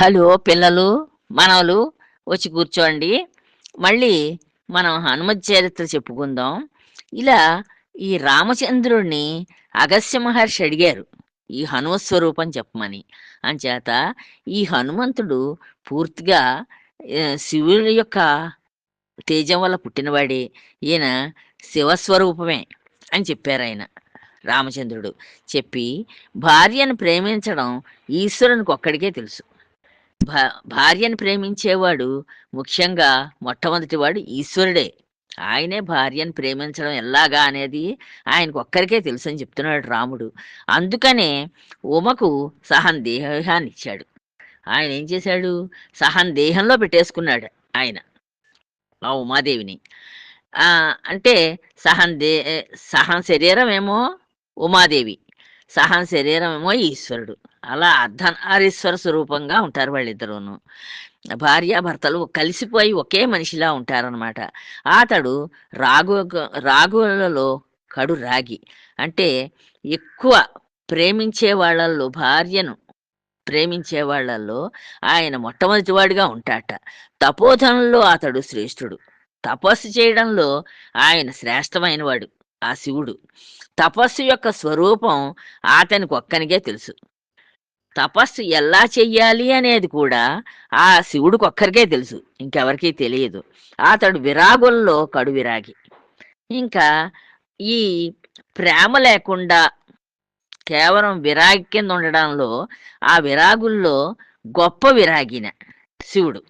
Hello పిల్లలు మనవలు వచ్చి కూర్చోండి. మళ్ళీ మనం హనుమత్ చరిత్ర చెప్పుకుందాం. ఇలా ఈ రామచంద్రుడిని అగస్త్య మహర్షి అడిగారు. ఈ హనుమస్వరూపం చెప్పమని. అంచేత ఈ హనుమంతుడు పూర్తిగా శివుని యొక్క తేజం వల్ల పుట్టినవాడే. ఈయన శివస్వరూపమే అని చెప్పారు ఆయన రామచంద్రుడు. చెప్పి భార్యను ప్రేమించడం ఈశ్వరునికి ఒక్కడికే తెలుసు. భార్యను ప్రేమించేవాడు ముఖ్యంగా మొట్టమొదటివాడు ఈశ్వరుడే. ఆయనే భార్యను ప్రేమించడం ఎలాగా అనేది ఆయనకు ఒక్కరికే తెలుసు అని చెప్తున్నాడు రాముడు. అందుకనే ఉమకు సహన్ దేహాన్ని ఇచ్చాడు ఆయన ఏం చేశాడు? సహన్ దేహంలో పెట్టేసుకున్నాడు ఆయన ఆ ఉమాదేవిని. అంటే సహన్ దే సహన్ శరీరం ఏమో ఉమాదేవి. సహన శరీరమేమో ఈశ్వరుడు. అలా అర్ధనారీశ్వర స్వరూపంగా ఉంటారు వాళ్ళిద్దరూను. భార్యాభర్తలు కలిసిపోయి ఒకే మనిషిలా ఉంటారనమాట అతడు రాగు రాగులలో కడు రాగి. అంటే ఎక్కువ ప్రేమించే వాళ్ళల్లో భార్యను ప్రేమించే వాళ్ళల్లో ఆయన మొట్టమొదటివాడిగా ఉంటాట. తపోధనంలో అతడు శ్రేష్ఠుడు. తపస్సు చేయడంలో ఆయన శ్రేష్టమైనవాడు. ఆ శివుడు. తపస్సు యొక్క స్వరూపం అతనికి ఒక్కనికే తెలుసు. తపస్సు ఎలా చెయ్యాలి అనేది కూడా ఆ శివుడికి ఒక్కరికే తెలుసు. ఇంకెవరికీ తెలియదు. అతడు విరాగుల్లో కడు విరాగి. ఇంకా ఈ ప్రేమ లేకుండా కేవలం విరాగి కింద ఉండడంలో ఆ విరాగుల్లో గొప్ప విరాగిన శివుడు.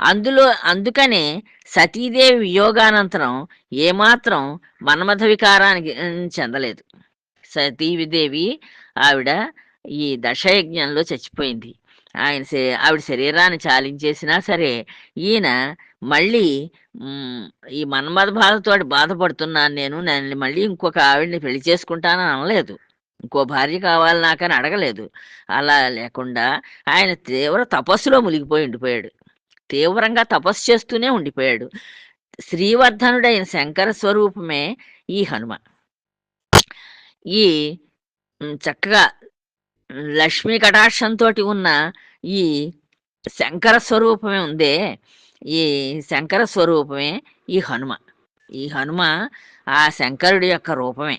అందులో అందుకనే సతీదేవి వియోగానంతరం ఏమాత్రం మన్మథ వికారానికి చెందలేదు. సతీదేవి ఆవిడ ఈ దశయజ్ఞంలో చచ్చిపోయింది. ఆయన ఆవిడ శరీరాన్ని చాలించేసినా సరే ఈయన మళ్ళీ ఈ మన్మథ బాధతో బాధపడుతున్నాను నేను నన్ను మళ్ళీ ఇంకొక ఆవిడని పెళ్ళి చేసుకుంటానని అనలేదు. ఇంకో భార్య కావాలి నాకని అడగలేదు. అలా లేకుండా ఆయన తీవ్ర తపస్సులో మునిగిపోయి ఉండిపోయాడు. తీవ్రంగా తపస్సు చేస్తూనే ఉండిపోయాడు. శ్రీవర్ధనుడైన శంకర స్వరూపమే ఈ హనుమ. ఈ చక్కగా లక్ష్మీ కటాక్షంతో ఉన్న ఈ శంకర స్వరూపమే ఉందే. ఈ శంకర స్వరూపమే ఈ హనుమ. ఈ హనుమ ఆ శంకరుడి యొక్క రూపమే.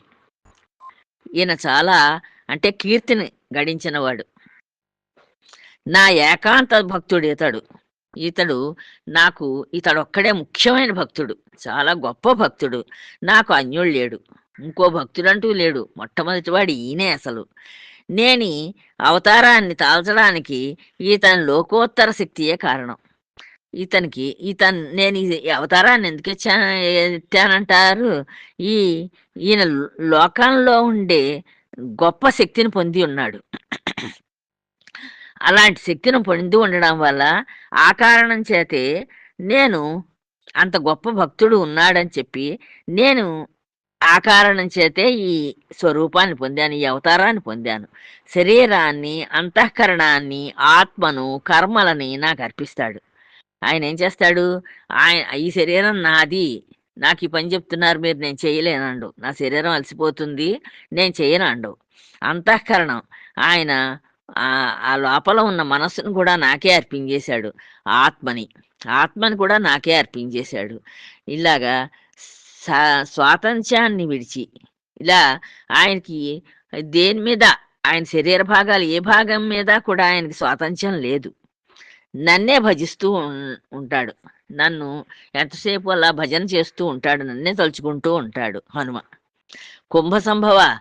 ఈయన చాలా అంటే కీర్తిని గడించినవాడు. నా ఏకాంత భక్తుడు ఇతడు ఇతడు నాకు ఇతడొక్కడే ముఖ్యమైన భక్తుడు చాలా గొప్ప భక్తుడు నాకు అన్యుడు లేడు ఇంకో భక్తుడంటూ లేడు మొట్టమొదటివాడు ఈయనే అసలు. నేని అవతారాన్ని తాల్చడానికి ఇతని లోకోత్తర శక్తియే కారణం. ఇతనికి ఇతన్ నేను ఈ అవతారాన్ని ఎందుకు ఇచ్చా ఎత్తానంటారు? ఈ ఈయన లోకంలో ఉండే గొప్ప శక్తిని పొంది ఉన్నాడు. అలాంటి శక్తిని పొంది ఉండడం వల్ల ఆ కారణం చేతే నేను అంత గొప్ప భక్తుడు ఉన్నాడని చెప్పి నేను ఆ కారణం చేతే ఈ స్వరూపాన్ని పొందాను ఈ అవతారాన్ని పొందాను. శరీరాన్ని అంతఃకరణాన్ని ఆత్మను కర్మలని నాకు అర్పిస్తాడు. ఆయన ఏం చేస్తాడు? ఆయన ఈ శరీరం నాది. నాకు ఈ పని చెప్తున్నారు మీరు నేను చేయలేనండు నా శరీరం అలసిపోతుంది నేను చేయను అండు. అంతఃకరణం. ఆయన ఆ- ఆ లోపల ఉన్న మనస్సును కూడా నాకే అర్పించేశాడు. ఆత్మని. ఆత్మని కూడా నాకే అర్పించేశాడు. ఇలాగా సా- స్వాతంత్ర్యాన్ని విడిచి ఇలా ఆయనకి దేని మీద ఆయన శరీర భాగాలు ఏ భాగం మీద కూడా ఆయనకి స్వాతంత్ర్యం లేదు. నన్నే భజిస్తూ ఉంటాడు. నన్ను ఎంతసేపు అలా భజన చేస్తూ ఉంటాడు. నన్నే తలుచుకుంటూ ఉంటాడు హనుమ. కుంభ సంభవ.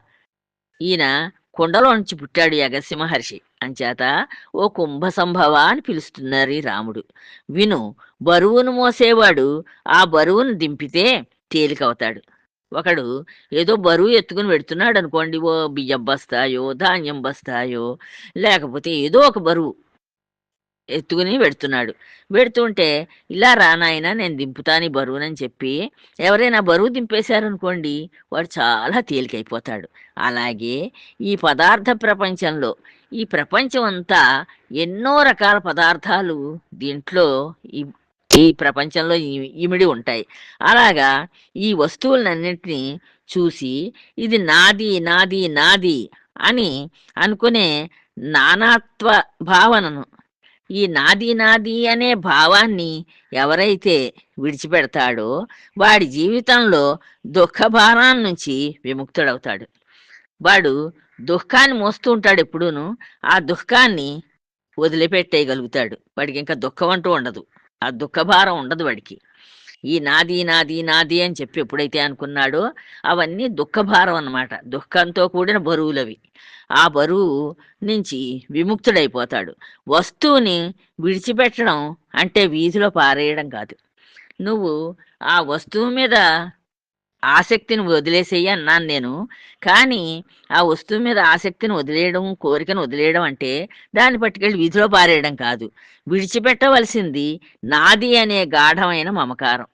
ఈయన కుండలోంచి పుట్టాడు యగసి మహర్షి. అంచేత ఓ కుంభ సంభవ అని పిలుస్తున్నారు ఈ రాముడు. విను బరువును మోసేవాడు ఆ బరువును దింపితే తేలికవుతాడు. ఒకడు ఏదో బరువు ఎత్తుకుని పెడుతున్నాడు అనుకోండి ఓ బియ్యం బస్తాయో ధాన్యం బస్తాయో లేకపోతే ఏదో ఒక బరువు ఎత్తుకుని పెడుతున్నాడు పెడుతుంటే ఇలా రా నాయనా నేను దింపుతాను బరువునని చెప్పి ఎవరైనా బరువు దింపేశారనుకోండి వాడు చాలా తేలికైపోతాడు. అలాగే ఈ పదార్థ ప్రపంచంలో ఈ ప్రపంచం అంతా ఎన్నో రకాల పదార్థాలు దీంట్లో ఈ ఈ ప్రపంచంలో ఇమిడి ఉంటాయి. అలాగా ఈ వస్తువులన్నింటినీ చూసి ఇది నాది నాది నాది అని అనుకునే నానాత్వ భావనను ఈ నాది నాది అనే భావాన్ని ఎవరైతే విడిచిపెడతాడో వాడి జీవితంలో దుఃఖ భారం నుంచి విముక్తుడవుతాడు. వాడు దుఃఖాన్ని మోస్తూ ఉంటాడు ఎప్పుడూను ఆ దుఃఖాన్ని వదిలిపెట్టేయగలుగుతాడు. వాడికి ఇంకా దుఃఖం అంటూ ఉండదు. ఆ దుఃఖ భారం ఉండదు వాడికి. ఈ నాది నాది నాది అని చెప్పి ఎప్పుడైతే అనుకున్నాడో అవన్నీ దుఃఖ భారం అన్నమాట. దుఃఖంతో కూడిన బరువులవి. ఆ బరువు నుంచి విముక్తుడైపోతాడు. వస్తువుని విడిచిపెట్టడం అంటే వీధిలో పారేయడం కాదు. నువ్వు ఆ వస్తువు మీద ఆసక్తిని వదిలేసేయి అన్నాను నేను. కానీ ఆ వస్తువు మీద ఆసక్తిని వదిలేయడం కోరికను వదిలేయడం అంటే దాన్ని పట్టుకెళ్ళి వీధిలో పారేయడం కాదు. విడిచిపెట్టవలసింది నాది అనే గాఢమైన మమకారం.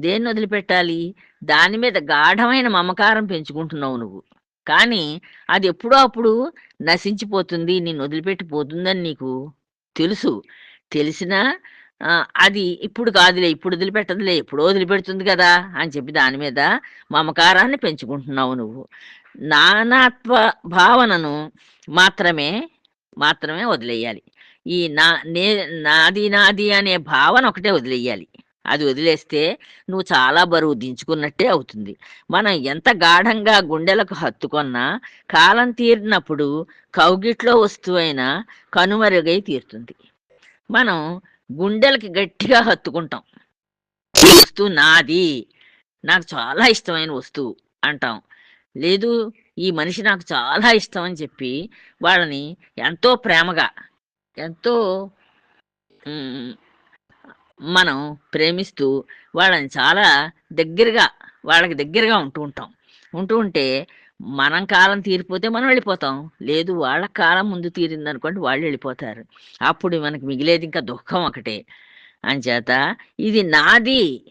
దేన్ని వదిలిపెట్టాలి? దాని మీద గాఢమైన మమకారం పెంచుకుంటున్నావు నువ్వు. కానీ అది ఎప్పుడో అప్పుడు నశించిపోతుంది నేను వదిలిపెట్టి పోతుందని నీకు తెలుసు. తెలిసినా అది ఇప్పుడు కాదులే ఇప్పుడు వదిలిపెట్టదులే ఎప్పుడో వదిలిపెడుతుంది కదా అని చెప్పి దాని మీద మమకారాన్ని పెంచుకుంటున్నావు నువ్వు. నానాత్వ భావనను మాత్రమే మాత్రమే వదిలేయాలి. ఈ నా నే నాది నాది అనే భావన ఒకటే వదిలేయాలి. అది వదిలేస్తే నువ్వు చాలా బరువు దించుకున్నట్టే అవుతుంది. మనం ఎంత గాఢంగా గుండెలకు హత్తుకున్నా కాలం తీరినప్పుడు కౌగిట్లో వస్తువైన కనుమరుగై తీరుతుంది. మనం గుండెలకి గట్టిగా హత్తుకుంటాం. వస్తువు నాది. నాకు చాలా ఇష్టమైన వస్తువు అంటాం. లేదు ఈ మనిషి నాకు చాలా ఇష్టం అని చెప్పి వాళ్ళని ఎంతో ప్రేమగా ఎంతో మనం ప్రేమిస్తూ వాళ్ళని చాలా దగ్గరగా వాళ్ళకి దగ్గరగా ఉంటూ ఉంటాం. ఉంటూ ఉంటే మనం కాలం తీరిపోతే మనం వెళ్ళిపోతాం. లేదు వాళ్ళ కాలం ముందు తీరింది అనుకోండి వాళ్ళు వెళ్ళిపోతారు. అప్పుడు మనకి మిగిలేది ఇంకా దుఃఖం ఒకటే. అంచేత ఇది నాది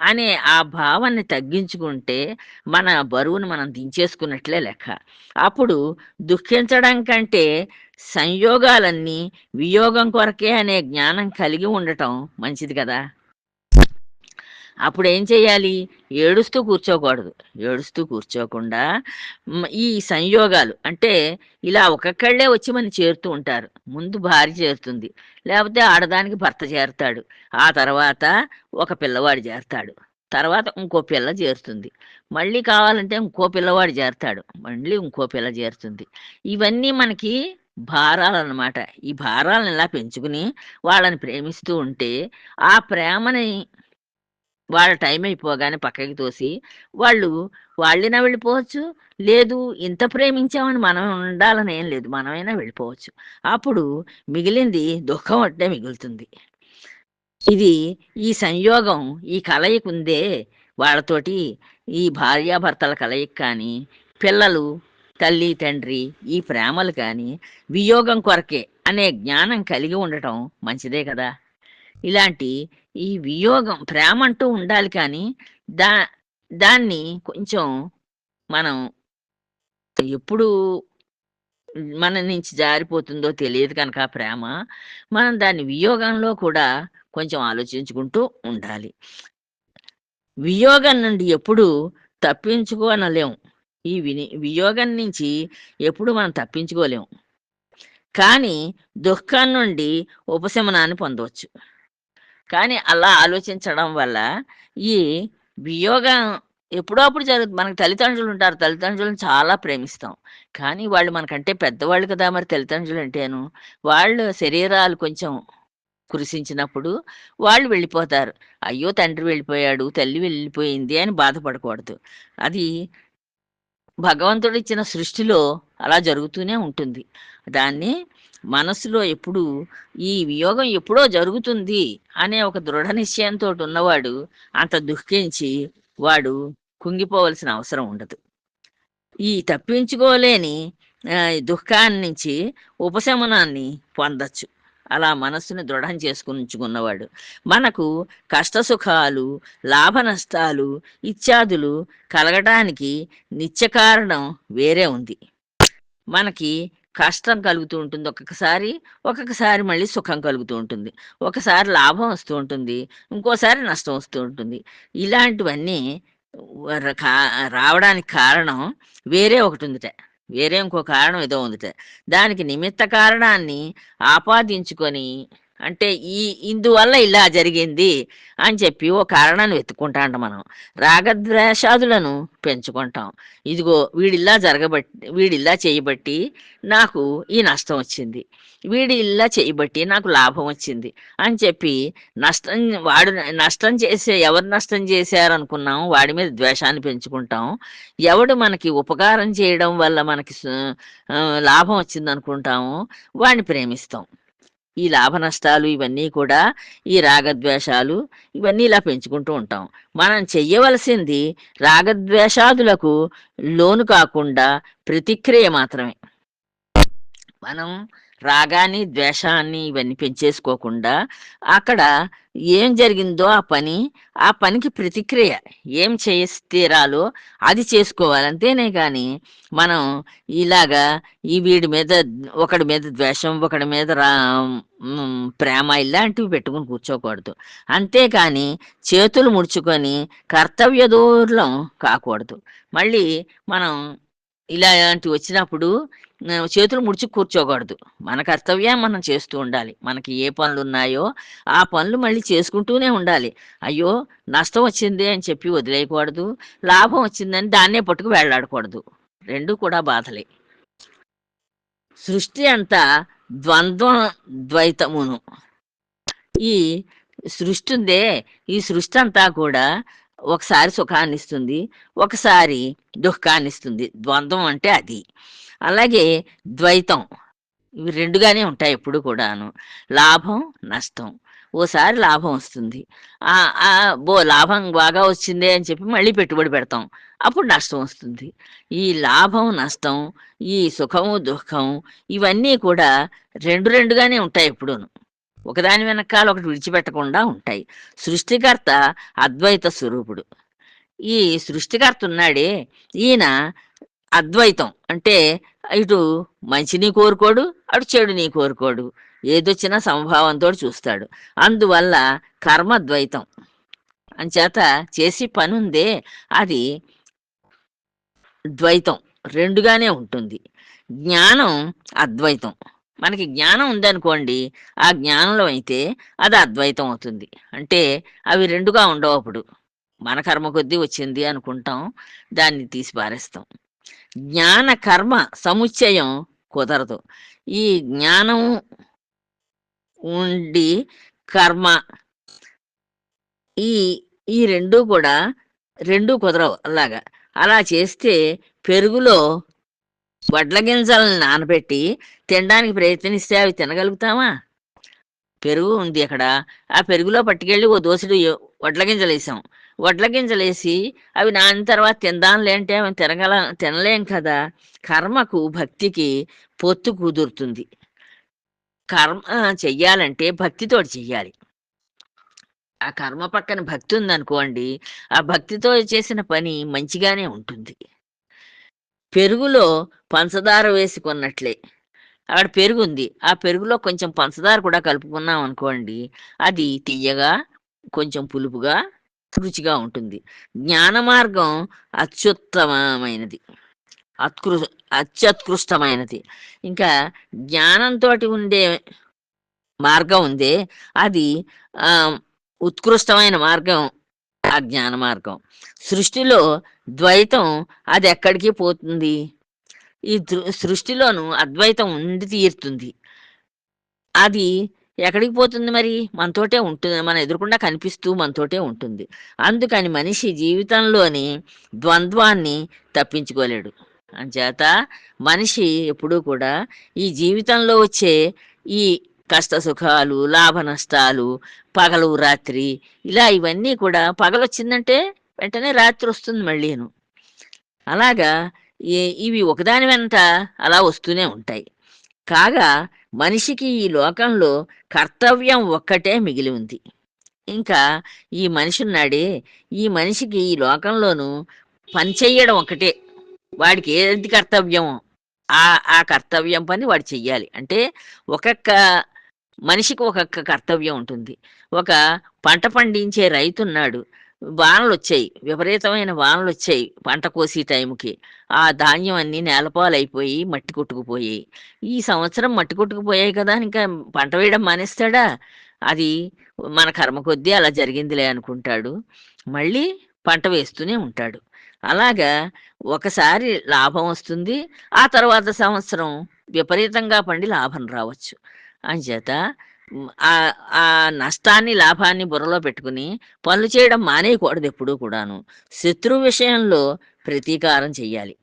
అనే ఆ భావాన్ని తగ్గించుకుంటే మన బరువును మనం దించేసుకున్నట్లే లెక్క. అప్పుడు దుఃఖించడం కంటే సంయోగాలన్నీ వియోగం కొరకే అనే జ్ఞానం కలిగి ఉండటం మంచిది కదా. అప్పుడు ఏం చేయాలి? ఏడుస్తూ కూర్చోకూడదు. ఏడుస్తూ కూర్చోకుండా ఈ సంయోగాలు అంటే ఇలా ఒక్కొక్కళ్ళే వచ్చి మనం చేరుతూ ఉంటారు. ముందు భార్య చేరుతుంది. లేకపోతే ఆడదానికి భర్త చేరుతాడు. ఆ తర్వాత ఒక పిల్లవాడు చేరుతాడు. తర్వాత ఇంకో పిల్ల చేరుతుంది. మళ్ళీ కావాలంటే ఇంకో పిల్లవాడు చేరుతాడు. మళ్ళీ ఇంకో పిల్ల చేరుతుంది. ఇవన్నీ మనకి భారాలన్నమాట. ఈ భారాలను ఇలా పెంచుకుని వాళ్ళని ప్రేమిస్తూ ఉంటే ఆ ప్రేమని వాళ్ళ టైం అయిపోగానే పక్కకి తోసి వాళ్ళు వాళ్ళైనా వెళ్ళిపోవచ్చు. లేదు ఇంత ప్రేమించామని మనం ఉండాలని ఏం లేదు. మనమైనా వెళ్ళిపోవచ్చు. అప్పుడు మిగిలింది దుఃఖం అంటే మిగులుతుంది. ఇది ఈ సంయోగం ఈ కలయిక ఉందే. వాళ్ళతోటి ఈ భార్యాభర్తల కలయిక కానీ పిల్లలు తల్లి తండ్రి ఈ ప్రేమలు కానీ వియోగం కొరకే అనే జ్ఞానం కలిగి ఉండటం మంచిదే కదా? ఇలాంటి ఈ వియోగం ప్రేమ అంటూ ఉండాలి కానీ దా దాన్ని కొంచెం మనం ఎప్పుడు మన నుంచి జారిపోతుందో తెలియదు కనుక ప్రేమ మనం దాని వియోగంలో కూడా కొంచెం ఆలోచించుకుంటూ ఉండాలి. వియోగం నుండి ఎప్పుడు తప్పించుకోనలేం. ఈ విని వియోగం నుంచి ఎప్పుడు మనం తప్పించుకోలేము కానీ దుఃఖం నుండి ఉపశమనాన్ని పొందవచ్చు. కానీ అలా ఆలోచించడం వల్ల ఈ వియోగం ఎప్పుడో అప్పుడు జరుగుతుంది మనకు తల్లిదండ్రులు ఉంటారు. తల్లిదండ్రులను చాలా ప్రేమిస్తాం. కానీ వాళ్ళు మనకంటే పెద్దవాళ్ళు కదా మరి తల్లిదండ్రులు అంటేను. వాళ్ళు శరీరాలు కొంచెం కురిసించినప్పుడు వాళ్ళు వెళ్ళిపోతారు. అయ్యో తండ్రి వెళ్ళిపోయాడు తల్లి వెళ్ళిపోయింది అని బాధపడకూడదు. అది భగవంతుడు ఇచ్చిన సృష్టిలో అలా జరుగుతూనే ఉంటుంది. దాన్ని మనసులో ఎప్పుడు ఈ వియోగం ఎప్పుడో జరుగుతుంది అనే ఒక దృఢ నిశ్చయంతో ఉన్నవాడు అంత దుఃఖించి వాడు కుంగిపోవలసిన అవసరం ఉండదు. ఈ తప్పించుకోలేని దుఃఖాన్ని నుంచి ఉపశమనాన్ని పొందొచ్చు. అలా మనస్సుని దృఢం చేసుకుని ఉంచుకున్నవాడు మనకు కష్ట సుఖాలు లాభ నష్టాలు ఇత్యాదులు కలగటానికి నిత్య కారణం వేరే ఉంది. మనకి కష్టం కలుగుతూ ఉంటుంది. ఒక్కొక్కసారి ఒక్కొక్కసారి మళ్ళీ సుఖం కలుగుతూ ఉంటుంది. ఒకసారి లాభం వస్తూ ఉంటుంది. ఇంకోసారి నష్టం వస్తూ ఉంటుంది. ఇలాంటివన్నీ రావడానికి కారణం వేరే ఒకటి ఉందిట. వేరే ఇంకో కారణం ఏదో ఉందిట. దానికి నిమిత్త కారణాన్ని ఆపాదించుకొని అంటే ఈ ఇందువల్ల ఇలా జరిగింది అని చెప్పి ఓ కారణాన్ని వెతుక్కుంటాంట మనం. రాగద్వేషాదులను పెంచుకుంటాం. ఇదిగో వీడిల్లా జరగబట్టి వీడిల్లా చేయబట్టి నాకు ఈ నష్టం వచ్చింది. వీడి ఇలా చేయబట్టి నాకు లాభం వచ్చింది అని చెప్పి నష్టం వాడు నష్టం చేసే ఎవరు నష్టం చేశారనుకున్నాం వాడి మీద ద్వేషాన్ని పెంచుకుంటాం. ఎవడు మనకి ఉపకారం చేయడం వల్ల మనకి లాభం వచ్చింది అనుకుంటాము వాడిని ప్రేమిస్తాం. ఈ లాభ నష్టాలు ఇవన్నీ కూడా ఈ రాగద్వేషాలు ఇవన్నీ ఇలా పెంచుకుంటూ ఉంటాం. మనం చెయ్యవలసింది రాగద్వేషాదులకు లోను కాకుండా ప్రతిక్రియ మాత్రమే. మనం రాగాన్ని ద్వేషాన్ని ఇవన్నీ పెంచేసుకోకుండా అక్కడ ఏం జరిగిందో ఆ పని ఆ పనికి ప్రతిక్రియ ఏం చేస్తీరాలో అది చేసుకోవాలి అంతేనే కానీ మనం ఇలాగా ఈ వీడి మీద ఒకడి మీద ద్వేషం ఒకడి మీద రా ప్రేమ ఇలాంటివి పెట్టుకుని కూర్చోకూడదు. అంతేకాని చేతులు ముడుచుకొని కర్తవ్య దూరం కాకూడదు. మళ్ళీ మనం ఇలాంటివి వచ్చినప్పుడు చేతులు ముడిచి కూర్చోకూడదు. మన కర్తవ్యం మనం చేస్తూ ఉండాలి. మనకి ఏ పనులు ఉన్నాయో ఆ పనులు మళ్ళీ చేసుకుంటూనే ఉండాలి. అయ్యో నష్టం వచ్చింది అని చెప్పి వదిలేయకూడదు. లాభం వచ్చిందని దాన్నే పట్టుకు వెళ్ళాడకూడదు రెండు కూడా బాధలే. సృష్టి అంతా ద్వంద్వం ద్వైతమును. ఈ సృష్టి ఉందే ఈ సృష్టి అంతా కూడా ఒకసారి సుఖాన్ని ఇస్తుంది ఒకసారి దుఃఖాన్ని ఇస్తుంది ద్వంద్వం అంటే అది. అలాగే ద్వైతం. ఇవి రెండుగానే ఉంటాయి ఎప్పుడు కూడాను. లాభం నష్టం. ఓసారి లాభం వస్తుంది. ఆ బో లాభం బాగా వచ్చిందే అని చెప్పి మళ్ళీ పెట్టుబడి పెడతాం. అప్పుడు నష్టం వస్తుంది. ఈ లాభం నష్టం ఈ సుఖము దుఃఖం ఇవన్నీ కూడా రెండు రెండుగానే ఉంటాయి ఎప్పుడూను. ఒకదాని వెనకాల ఒకటి విడిచిపెట్టకుండా ఉంటాయి. సృష్టికర్త అద్వైత స్వరూపుడు. ఈ సృష్టికర్త ఉన్నాడే. ఈయన అద్వైతం. అంటే ఇటు మంచిని కోరుకోడు అటు చెడుని కోరుకోడు. ఏదొచ్చినా సమభావంతో చూస్తాడు. అందువల్ల కర్మద్వైతం. అంచేత చేసి పని ఉందే అది ద్వైతం. రెండుగానే ఉంటుంది. జ్ఞానం అద్వైతం. మనకి జ్ఞానం ఉందనుకోండి ఆ జ్ఞానంలో అయితే అది అద్వైతం అవుతుంది. అంటే అవి రెండుగా ఉండవు అప్పుడు. మన కర్మ కొద్దీ వచ్చింది అనుకుంటాం దాన్ని తీసి పారేస్తాం. జ్ఞాన కర్మ సముచ్చయం కుదరదు. ఈ జ్ఞానం ఉండి కర్మ ఈ ఈ రెండు కూడా రెండు కుదరవు అలాగా. అలా చేస్తే పెరుగులో వడ్ల గింజలను నానబెట్టి తినడానికి ప్రయత్నిస్తే అవి తినగలుగుతామా? పెరుగు ఉంది అక్కడ. ఆ పెరుగులో పట్టుకెళ్ళి ఓ దోసుడు వడ్ల గింజలు వేసాం వడ్ల గింజలు వేసి అవి నాని తర్వాత తిందాంలే అంటే అవి తినగల తినలేం కదా. కర్మకు భక్తికి పొత్తు కుదురుతుంది. కర్మ చెయ్యాలంటే భక్తితో చెయ్యాలి. ఆ కర్మ పక్కన భక్తి ఉందనుకోండి ఆ భక్తితో చేసిన పని మంచిగానే ఉంటుంది. పెరుగులో పంచదార వేసుకున్నట్లే. అక్కడ పెరుగు ఉంది ఆ పెరుగులో కొంచెం పంచదార కూడా కలుపుకున్నాం అనుకోండి అది తీయగా కొంచెం పులుపుగా రుచిగా ఉంటుంది. జ్ఞాన మార్గం అత్యుత్తమమైనది. అత్కృ అత్యత్కృష్టమైనది. ఇంకా జ్ఞానంతో ఉండే మార్గం ఉంది అది ఉత్కృష్టమైన మార్గం ఆ జ్ఞాన మార్గం సృష్టిలో ద్వైతం అది ఎక్కడికి పోతుంది? ఈ సృష్టిలోను అద్వైతం ఉండి తీరుతుంది. అది ఎక్కడికి పోతుంది మరి? మనతోటే ఉంటుంది మన ఎదురుకుండా కనిపిస్తూ మనతోటే ఉంటుంది. అందుకని మనిషి జీవితంలోని ద్వంద్వాన్ని తప్పించుకోలేడు. అంచేత మనిషి ఎప్పుడూ కూడా ఈ జీవితంలో వచ్చే ఈ కష్ట సుఖాలు లాభ నష్టాలు పగలు రాత్రి ఇలా ఇవన్నీ కూడా పగలు వచ్చిందంటే వెంటనే రాత్రి వస్తుంది మళ్ళీను. అలాగా ఇవి ఒకదాని వెంట అలా వస్తూనే ఉంటాయి. కాగా మనిషికి ఈ లోకంలో కర్తవ్యం ఒక్కటే మిగిలి ఉంది. ఇంకా ఈ మనిషి ఉన్నాడే ఈ మనిషికి ఈ లోకంలోనూ పని ఒకటే వాడికి ఏది కర్తవ్యం ఆ ఆ కర్తవ్యం పని వాడు చెయ్యాలి. అంటే ఒక్కొక్క మనిషికి ఒక్కొక్క కర్తవ్యం ఉంటుంది. ఒక పంట పండించే రైతు ఉన్నాడు వానలు వచ్చాయి విపరీతమైన వానలు వచ్చాయి పంట కోసే టైంకి ఆ ధాన్యం అన్నీ నేలపాలైపోయి మట్టి కొట్టుకుపోయాయి. ఈ సంవత్సరం మట్టి కొట్టుకుపోయాయి కదా ఇంకా పంట వేయడం మానేస్తాడా? అది మన కర్మ కొద్దీ అలా జరిగిందిలే అనుకుంటాడు. మళ్ళీ పంట వేస్తూనే ఉంటాడు. అలాగా ఒకసారి లాభం వస్తుంది ఆ తర్వాత సంవత్సరం విపరీతంగా పండి లాభం రావచ్చు. అంచేత ఆ ఆ నష్టాన్ని లాభాన్ని బుర్రలో పెట్టుకుని పనులు చేయడం మానేయకూడదు ఎప్పుడూ కూడాను. శత్రువు విషయంలో ప్రతీకారం చెయ్యాలి.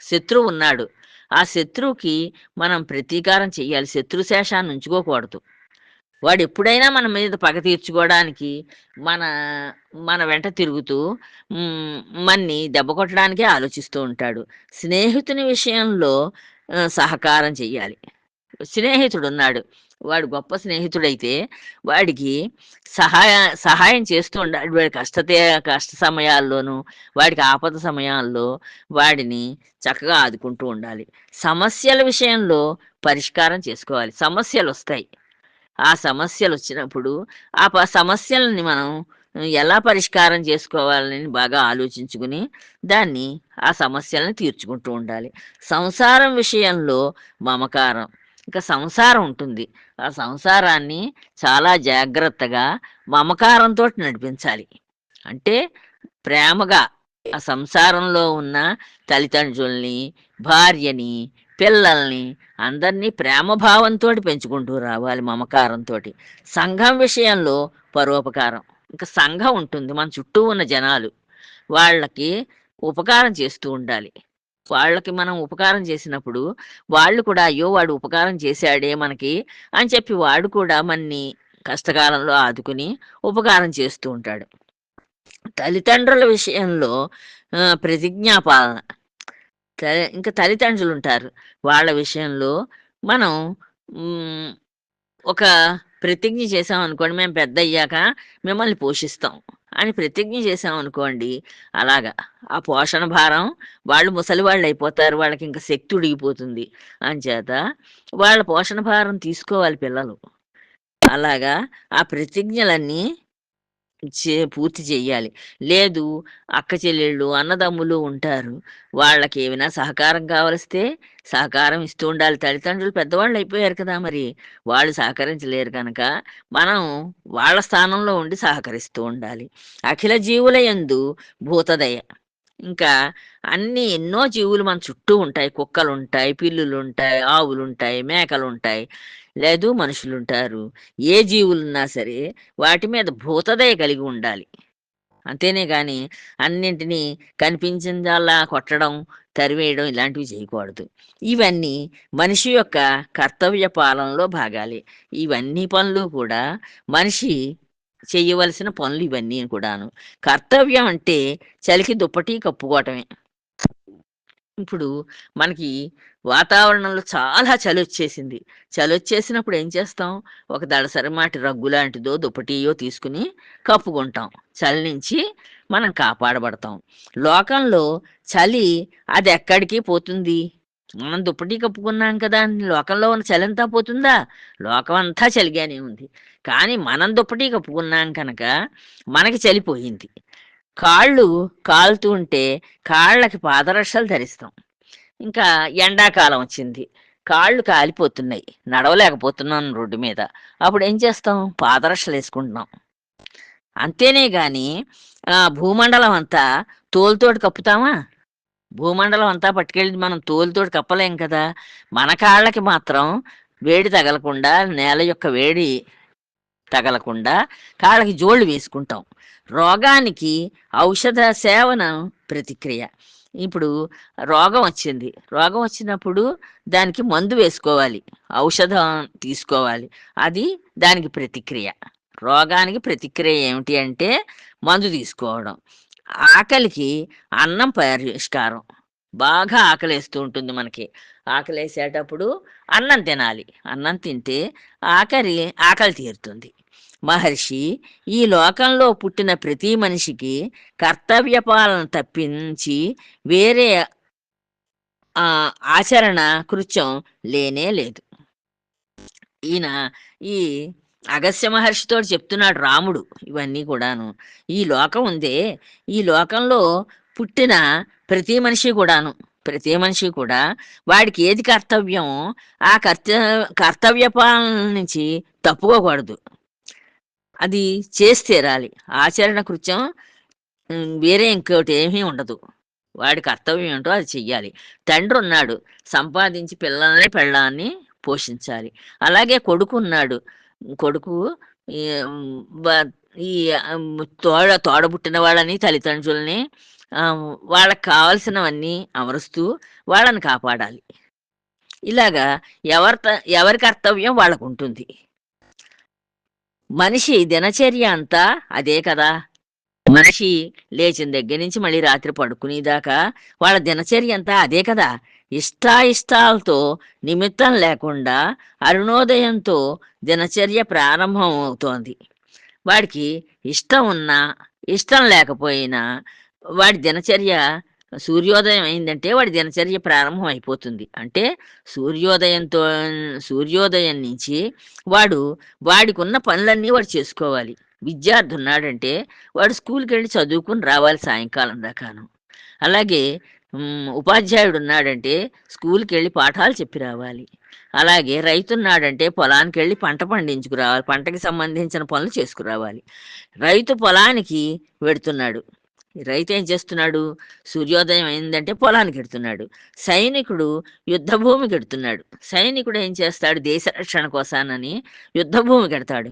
శత్రువు ఉన్నాడు. ఆ శత్రువుకి మనం ప్రతీకారం చెయ్యాలి. శత్రు శేషాన్ని ఉంచుకోకూడదు. వాడు ఎప్పుడైనా మన మీద పగ తీర్చుకోవడానికి మన మన వెంట తిరుగుతూ మన్ని దెబ్బ కొట్టడానికే ఆలోచిస్తూ ఉంటాడు. స్నేహితుని విషయంలో సహకారం చెయ్యాలి. స్నేహితుడు ఉన్నాడు వాడు గొప్ప స్నేహితుడైతే వాడికి సహాయ సహాయం చేస్తూ ఉండాలి. వాడి కష్టతే కష్ట సమయాల్లోనూ వాడికి ఆపద సమయాల్లో వాడిని చక్కగా ఆదుకుంటూ ఉండాలి. సమస్యల విషయంలో పరిష్కారం చేసుకోవాలి. సమస్యలు వస్తాయి ఆ సమస్యలు వచ్చినప్పుడు ఆ ప- సమస్యలని మనం ఎలా పరిష్కారం చేసుకోవాలని బాగా ఆలోచించుకుని దాన్ని ఆ సమస్యలను తీర్చుకుంటూ ఉండాలి. సంసారం విషయంలో మమకారం. ఇంకా సంసారం ఉంటుంది. ఆ సంసారాన్ని చాలా జాగ్రత్తగా మమకారంతో నడిపించాలి. అంటే ప్రేమగా ఆ సంసారంలో ఉన్న తల్లిదండ్రుల్ని భార్యని పిల్లల్ని అందరినీ ప్రేమభావంతో పెంచుకుంటూ రావాలి మమకారంతో సంఘం విషయంలో పరోపకారం. ఇంకా సంఘం ఉంటుంది. మన చుట్టూ ఉన్న జనాలు వాళ్ళకి ఉపకారం చేస్తూ ఉండాలి. వాళ్ళకి మనం ఉపకారం చేసినప్పుడు వాళ్ళు కూడా అయ్యో వాడు ఉపకారం చేశాడే మనకి అని చెప్పి వాడు కూడా మన్ని కష్టకాలంలో ఆదుకుని ఉపకారం చేస్తూ ఉంటాడు. తల్లిదండ్రుల విషయంలో ప్రతిజ్ఞాపాలన. త- ఇంకా తల్లిదండ్రులు ఉంటారు వాళ్ళ విషయంలో మనం ఒక ప్రతిజ్ఞ చేసాం అనుకోండి మేము పెద్ద అయ్యాక మిమ్మల్ని పోషిస్తాం. అని ప్రతిజ్ఞ చేసాం అనుకోండి అలాగా. ఆ పోషణ భారం వాళ్ళు ముసలి వాళ్ళు అయిపోతారు వాళ్ళకి ఇంకా శక్తి ఉడిగిపోతుంది. అంచేత వాళ్ళ పోషణ భారం తీసుకోవాలి పిల్లలు. అలాగా ఆ ప్రతిజ్ఞలన్నీ చే పూర్తి చేయాలి. లేదు అక్క చెల్లెళ్ళు అన్నదమ్ములు ఉంటారు. వాళ్ళకి ఏమైనా సహకారం కావలిస్తే సహకారం ఇస్తూ ఉండాలి. తల్లిదండ్రులు పెద్దవాళ్ళు అయిపోయారు కదా మరి. వాళ్ళు సహకరించలేరు కనుక మనం వాళ్ళ స్థానంలో ఉండి సహకరిస్తూ ఉండాలి. అఖిల జీవుల యందు భూతదయ. ఇంకా అన్ని ఎన్నో జీవులు మన చుట్టూ ఉంటాయి. కుక్కలు ఉంటాయి పిల్లులు ఉంటాయి ఆవులు ఉంటాయి మేకలు ఉంటాయి లేదు మనుషులుంటారు. ఏ జీవులు ఉన్నా సరే వాటి మీద భూతదయ కలిగి ఉండాలి. అంతేనే కానీ అన్నింటినీ కనిపించిందల్లా కొట్టడం తరివేయడం ఇలాంటివి చేయకూడదు. ఇవన్నీ మనిషి యొక్క కర్తవ్య పాలనలో భాగాలే. ఇవన్నీ పనులు కూడా మనిషి చేయవలసిన పనులు ఇవన్నీ కూడాను. కర్తవ్యం అంటే చలికి దుప్పటి కప్పుకోవటమే. ఇప్పుడు మనకి వాతావరణంలో చాలా చలి వచ్చేసింది చలి వచ్చేసినప్పుడు ఏం చేస్తాం? ఒక దడసరిమాటి రగ్గు లాంటిదో దుప్పటియో తీసుకుని కప్పుకుంటాం. చలి నుంచి మనం కాపాడబడతాం. లోకంలో చలి అది ఎక్కడికి పోతుంది? మనం దుప్పటి కప్పుకున్నాం కదా లోకంలో ఉన్న చలి అంతా పోతుందా? లోకం అంతా చలిగానే ఉంది. కానీ మనం దుప్పటి కప్పుకున్నాం కనుక మనకి చలిపోయింది కాళ్ళు కాలుతూ ఉంటే కాళ్ళకి పాదరక్షలు ధరిస్తాం. ఇంకా ఎండాకాలం వచ్చింది. కాళ్ళు కాలిపోతున్నాయి. నడవలేకపోతున్నాం రోడ్డు మీద. అప్పుడు ఏం చేస్తాం? పాదరక్షలు వేసుకుంటున్నాం. అంతేనే గాని భూమండలం అంతా తోలుతోటి కప్పుతామా? భూమండలం అంతా పట్టుకెళ్ళి మనం తోలుతోటి కప్పలేం కదా? మన కాళ్ళకి మాత్రం వేడి తగలకుండా నేల యొక్క వేడి తగలకుండా కాళ్ళకి జోళ్ళు వేసుకుంటాం. రోగానికి ఔషధ సేవన ప్రతిక్రియ. ఇప్పుడు రోగం వచ్చింది. రోగం వచ్చినప్పుడు దానికి మందు వేసుకోవాలి. ఔషధం తీసుకోవాలి. అది దానికి ప్రతిక్రియ. రోగానికి ప్రతిక్రియ ఏమిటి అంటే మందు తీసుకోవడం. ఆకలికి అన్నం పరిష్కారం. బాగా ఆకలేస్తూ ఉంటుంది మనకి. ఆకలేసేటప్పుడు అన్నం తినాలి. అన్నం తింటే ఆకలి ఆకలి తీరుతుంది. మహర్షి ఈ లోకంలో పుట్టిన ప్రతి మనిషికి కర్తవ్య పాలన తప్పించి వేరే ఆ, ఆచరణ కృత్యం లేనే లేదు. ఈయన ఈ అగస్య మహర్షితో చెప్తున్నాడు రాముడు ఇవన్నీ కూడాను. ఈ లోకం ఉందే ఈ లోకంలో పుట్టిన ప్రతి మనిషి కూడాను ప్రతి మనిషి కూడా వాడికి ఏది కర్తవ్యం ఆ కర్త కర్తవ్య పాలన నుంచి తప్పుకోకూడదు. అది చేసి తీరాలి ఆచరణ కృత్యం వేరే ఇంకోటి ఏమీ ఉండదు. వాడి కర్తవ్యం ఏంటో అది చెయ్యాలి. తండ్రి ఉన్నాడు. సంపాదించి పిల్లల్ని పెళ్ళాన్ని పోషించాలి. అలాగే కొడుకు ఉన్నాడు. కొడుకు ఈ, తోడ తోడబుట్టిన వాళ్ళని తల్లిదండ్రుల్ని వాళ్ళకి కావాల్సినవన్నీ అమరుస్తూ వాళ్ళని కాపాడాలి. ఇలాగా ఎవరి ఎవరి కర్తవ్యం వాళ్ళకు ఉంటుంది మనిషి దినచర్య అంతా అదే కదా. మనిషి లేచిన దగ్గర నుంచి మళ్ళీ రాత్రి పడుకునేదాకా వాళ్ళ దినచర్య అంతా అదే కదా. ఇష్టాయిష్టాలతో నిమిత్తం లేకుండా అరుణోదయంతో దినచర్య ప్రారంభం అవుతోంది వాడికి ఇష్టం ఉన్నా ఇష్టం లేకపోయినా వాడి దినచర్య సూర్యోదయం అయిందంటే వాడి దినచర్య ప్రారంభం అయిపోతుంది. అంటే సూర్యోదయంతో సూర్యోదయం నుంచి వాడు వాడికి ఉన్న పనులన్నీ వాడు చేసుకోవాలి. విద్యార్థి ఉన్నాడంటే వాడు స్కూల్కి వెళ్ళి చదువుకుని రావాలి సాయంకాలం దాకాను. అలాగే ఉపాధ్యాయుడు ఉన్నాడంటే స్కూల్కి వెళ్ళి పాఠాలు చెప్పి రావాలి. అలాగే రైతు ఉన్నాడంటే పొలానికి వెళ్ళి పంట పండించుకురావాలి పంటకి సంబంధించిన పనులు చేసుకురావాలి. రైతు పొలానికి వెడుతున్నాడు. రైతు ఏం చేస్తున్నాడు? సూర్యోదయం అయిందంటే పొలానికి ఎడుతున్నాడు. సైనికుడు యుద్ధ భూమికి ఎడుతున్నాడు. సైనికుడు ఏం చేస్తాడు? దేశ రక్షణ కోసానని యుద్ధ భూమికి ఎడతాడు.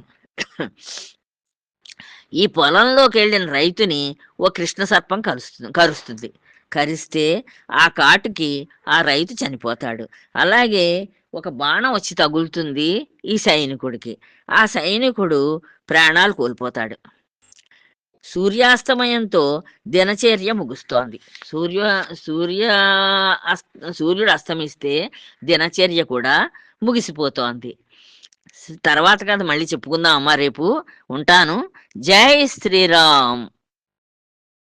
ఈ పొలంలోకి వెళ్ళిన రైతుని ఓ కృష్ణ సర్పం కలుస్తుంది కరుస్తుంది. కరిస్తే ఆ కాటుకి ఆ రైతు చనిపోతాడు. అలాగే ఒక బాణం వచ్చి తగులుతుంది ఈ సైనికుడికి. ఆ సైనికుడు ప్రాణాలు కోల్పోతాడు. సూర్యాస్తమయంతో దినచర్య ముగుస్తోంది. సూర్య సూర్య అస్త సూర్యుడు అస్తమిస్తే దినచర్య కూడా ముగిసిపోతోంది. తర్వాత కదా మళ్ళీ చెప్పుకుందాం అమ్మా రేపు. ఉంటాను. జై శ్రీరామ్.